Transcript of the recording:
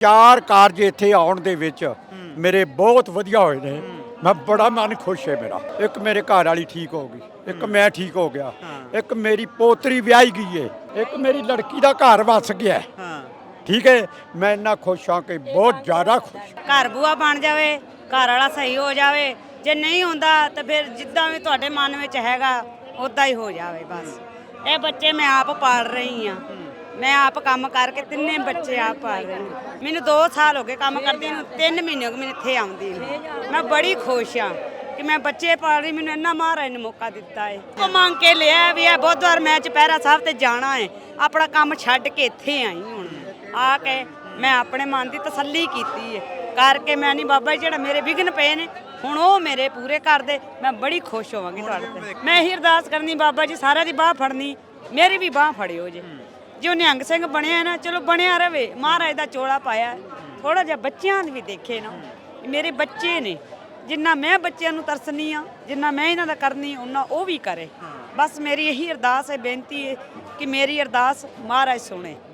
ਚਾਰ ਕਾਰਜ ਇੱਥੇ ਆਉਣ ਦੇ ਵਿੱਚ ਮੇਰੇ ਬਹੁਤ ਵਧੀਆ ਹੋਏ ਨੇ। ਮੈਂ ਬੜਾ ਮਨ ਖੁਸ਼ ਹੈ ਮੇਰਾ। ਇੱਕ ਮੇਰੇ ਘਰ ਵਾਲੀ ਠੀਕ ਹੋ ਗਈ ਇੱਕ ਮੈਂ ਠੀਕ ਹੋ ਗਿਆ ਇੱਕ ਮੇਰੀ ਪੋਤਰੀ ਵਿਆਹੀ ਗਈ ਹੈ ਇੱਕ ਮੇਰੀ ਲੜਕੀ ਦਾ ਘਰ ਵਸ ਗਿਆ। ਹੈ। ਹਾਂ ਠੀਕ ਹੈ? ਮੈਂ ਇੰਨਾ ਖੁਸ਼ ਹਾਂ ਕਿ ਬਹੁਤ ਜ਼ਿਆਦਾ ਖੁਸ਼ ਘਰ ਬੂਆ ਬਣ ਜਾਵੇ ਘਰ ਵਾਲਾ ਸਹੀ ਹੋ ਜਾਵੇ ਜੇ ਨਹੀਂ ਹੁੰਦਾ ਤਾਂ ਫਿਰ ਜਿੱਦਾਂ ਵੀ ਤੁਹਾਡੇ ਮਨ ਵਿੱਚ ਹੈਗਾ ਉਦਾਂ ਹੀ ਹੋ ਜਾਵੇ ਬਸ। ਇਹ ਬੱਚੇ ਮੈਂ ਆਪ ਪਾਲ ਰਹੀ ਆ ਮੈਂ ਆਪ ਕੰਮ ਕਰਕੇ ਤਿੰਨੇ ਬੱਚੇ ਆਪ ਪਾਲ ਰਹੀ ਹਾਂ ਮੈਨੂੰ 2 ਸਾਲ ਹੋ ਗਏ ਕੰਮ ਕਰਦੀ ਨੂੰ 3 ਮਹੀਨੇ ਹੋ ਗਏ ਮੈਨੂੰ ਇੱਥੇ ਆਉਂਦੀ ਨੂੰ। ਮੈਂ ਬੜੀ ਖੁਸ਼ ਹਾਂ ਕਿ ਮੈਂ ਬੱਚੇ ਪਾਲ ਰਹੀ, ਮੈਨੂੰ ਇੰਨਾ ਮਹਾਰਾਜ ਨੇ ਮੌਕਾ ਦਿੱਤਾ ਹੈ ਉਹ ਮੰਗ ਕੇ ਲਿਆ ਵੀ ਇਹ ਬੁੱਧਵਾਰ ਮੈਂ ਚੁਪਹਿਰਾ ਸਾਹਿਬ ਤੇ ਜਾਣਾ ਹੈ ਆਪਣਾ ਕੰਮ ਛੱਡ ਕੇ ਇੱਥੇ ਆਈ ਹੁਣ ਆ ਕੇ ਮੈਂ ਆਪਣੇ ਮਨ ਦੀ ਤਸੱਲੀ ਕੀਤੀ ਹੈ ਕਰਕੇ ਮੈਂ ਨਹੀਂ ਬਾਬਾ ਜੀ, ਜਿਹੜਾ ਮੇਰੇ ਵਿਘਨ ਪਏ ਨੇ, ਹੁਣ ਉਹ ਮੇਰੇ ਪੂਰੇ ਕਰ ਦੇ, ਮੈਂ ਬੜੀ ਖੁਸ਼ ਹੋਵਾਂਗੀ ਤੁਹਾਡੇ ਤੇ। ਮੈਂ ਇਹੀ ਅਰਦਾਸ ਕਰਨੀ, ਬਾਬਾ ਜੀ ਸਾਰਿਆਂ ਦੀ ਬਾਹ ਫੜਨੀ, ਮੇਰੀ ਵੀ ਬਾਹ ਫੜਿਓ ਜੀ। ਜੋ ਨਿਹੰਗ ਸਿੰਘ ਬਣਿਆ ਨਾ, ਚਲੋ ਬਣਿਆ ਰਵੇ। ਮਹਾਰਾਜ ਦਾ ਚੋਲਾ ਪਾਇਆ ਥੋੜਾ ਜਿਹਾ ਬੱਚਿਆਂ ਨੂੰ ਵੀ ਦੇਖੇ ਨਾ। ਮੇਰੇ ਬੱਚੇ ਨੇ, ਜਿੰਨਾ ਮੈਂ ਬੱਚਿਆਂ ਨੂੰ ਤਰਸਨੀ ਆ, ਜਿੰਨਾ ਮੈਂ ਇਹਨਾਂ ਦਾ ਕਰਨੀ ਉਹਨਾਂ ਉਹ ਵੀ ਕਰੇ। ਬਸ ਮੇਰੀ ਇਹੀ ਅਰਦਾਸ ਹੈ, ਬੇਨਤੀ ਹੈ ਕਿ ਮੇਰੀ ਅਰਦਾਸ ਮਹਾਰਾਜ ਸੁਣੇ।